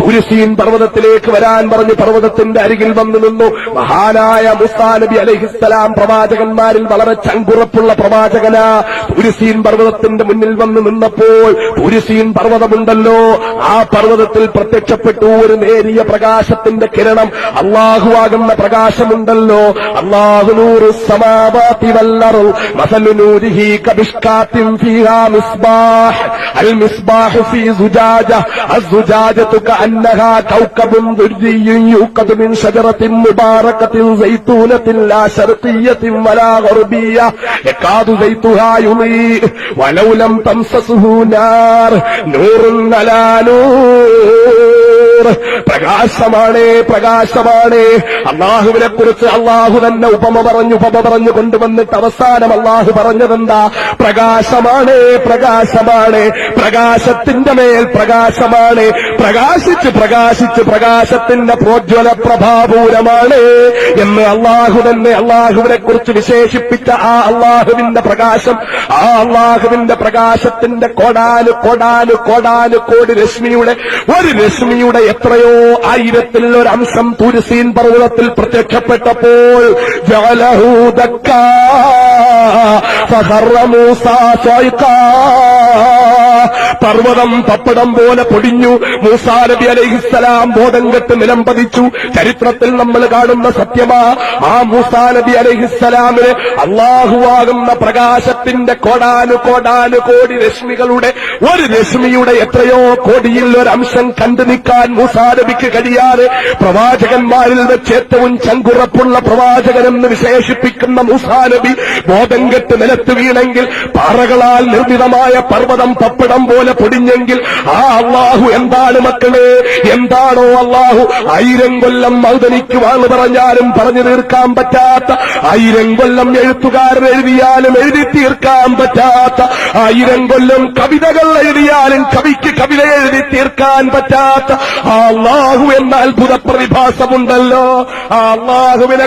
പുരുസീൻ പർവതത്തിലേക്ക് വരാൻ പറഞ്ഞ് പർവതത്തിന്റെ അരികിൽ വന്നു നിന്നു. മഹാനായ മുസാനബി അലഹിസ്സലാം പ്രവാചകന്മാരിൽ വളരെ ചങ്കുറപ്പുള്ള പ്രവാചകനാ. പുരുസീൻ പർവതത്തിന്റെ മുന്നിൽ വന്നു നിന്നപ്പോൾ പുരുസീൻ പർവതമുണ്ടല്ലോ. ആ പർവതത്തിൽ പ്രത്യക്ഷപ്പെട്ടു ഒരു നേരിയ പ്രകാശത്തിന്റെ കിരണം. അള്ളാഹുവാകുന്ന പ്രകാശമുണ്ടല്ലോ. അള്ളാഹുനൂറു സമാവാത്തി വല്ലറു. മസലുനൂരിഹി കബിഷ്കാത്തിൻ ഫീഹാ മിസ്ബാഹ്. അൽ മിസ്ബാഹ് ഫീ സുജാജ. അസുജാജത്തുക كأنها كوكب دري يوقد من شجرة مباركة زيتونة لا شرقية ولا غربية يكاد زيتها يضيء ولو لم تمسسه نار نور على نور പ്രകാശമാണ് പ്രകാശമാണ്. അള്ളാഹുവിനെ കുറിച്ച് അള്ളാഹു തന്നെ ഉപമ പറഞ്ഞു ഉപമ പറഞ്ഞു കൊണ്ടുവന്നിട്ട് അവസാനം അള്ളാഹു പറഞ്ഞതെന്താ? പ്രകാശമാണ് പ്രകാശമാണ്. പ്രകാശത്തിന്റെ മേൽ പ്രകാശമാണ്. പ്രകാശിച്ച് പ്രകാശിച്ച് പ്രകാശത്തിന്റെ പ്രോജ്വല പ്രഭാപൂരമാണ് എന്ന് അള്ളാഹു തന്നെ അള്ളാഹുവിനെ കുറിച്ച് വിശേഷിപ്പിച്ച ആ അള്ളാഹുവിന്റെ പ്രകാശം ആ അള്ളാഹുവിന്റെ പ്രകാശത്തിന്റെ കൊടാൽ കൊടാൽ കൊടാൽ കോടി രശ്മിയുടെ ഒരു രശ്മിയുടെ എത്രയോ ആയിരത്തിൽ ഒരു അംശം തുരുസീൻ പർവതത്തിൽ പ്രത്യക്ഷപ്പെട്ടപ്പോൾ ജലഹൂതക്കൂസ. പർവതം പപ്പടം പോലെ പൊടിഞ്ഞു. മൂസാ നബി അലൈഹിസ്സലാം ബോധം കെട്ട് നിലംപതിച്ചു. ചരിത്രത്തിൽ നമ്മൾ കാണുന്ന സത്യമാ ആ മൂസാ നബി അലൈഹിസ്സലാമിന് അള്ളാഹുവാകുന്ന പ്രകാശത്തിന്റെ കോടാനു കോടാനു കോടി രശ്മികളുടെ ഒരു രശ്മിയുടെ എത്രയോ കോടിയിൽ ഒരംശം കണ്ടു നിൽക്കാൻ മൂസാ നബിക്ക് കഴിയാതെ പ്രവാചകന്മാരിൽ വെച്ച് ഏറ്റവും ചങ്കുറപ്പുള്ള പ്രവാചകനെന്ന് വിശേഷിപ്പിക്കുന്ന മൂസാ നബി ബോധം കെട്ട് നിലത്ത് വീണെങ്കിൽ പാറകളാൽ നിർമ്മിതമായ പർവതം പപ്പടം പോലെ പൊടിഞ്ഞെങ്കിൽ ആ അള്ളാഹു എന്താണ് മക്കളെ? എന്താണോ അള്ളാഹു? ആയിരം കൊല്ലം മൗദനിക്കുവാന്ന് പറഞ്ഞാലും പറഞ്ഞു തീർക്കാൻ പറ്റാത്ത ആയിരം കൊല്ലം എഴുത്തുകാരൻ എഴുതിയാലും എഴുതി തീർക്കാൻ പറ്റാത്ത ആയിരം കൊല്ലം കവിതകൾ എഴുതിയാലും കവിക്ക് കവിത എഴുതി തീർക്കാൻ പറ്റാത്ത ആ അള്ളാഹു എന്ന അത്ഭുത പ്രതിഭാസമുണ്ടല്ലോ. ആ അള്ളാഹുവിനെ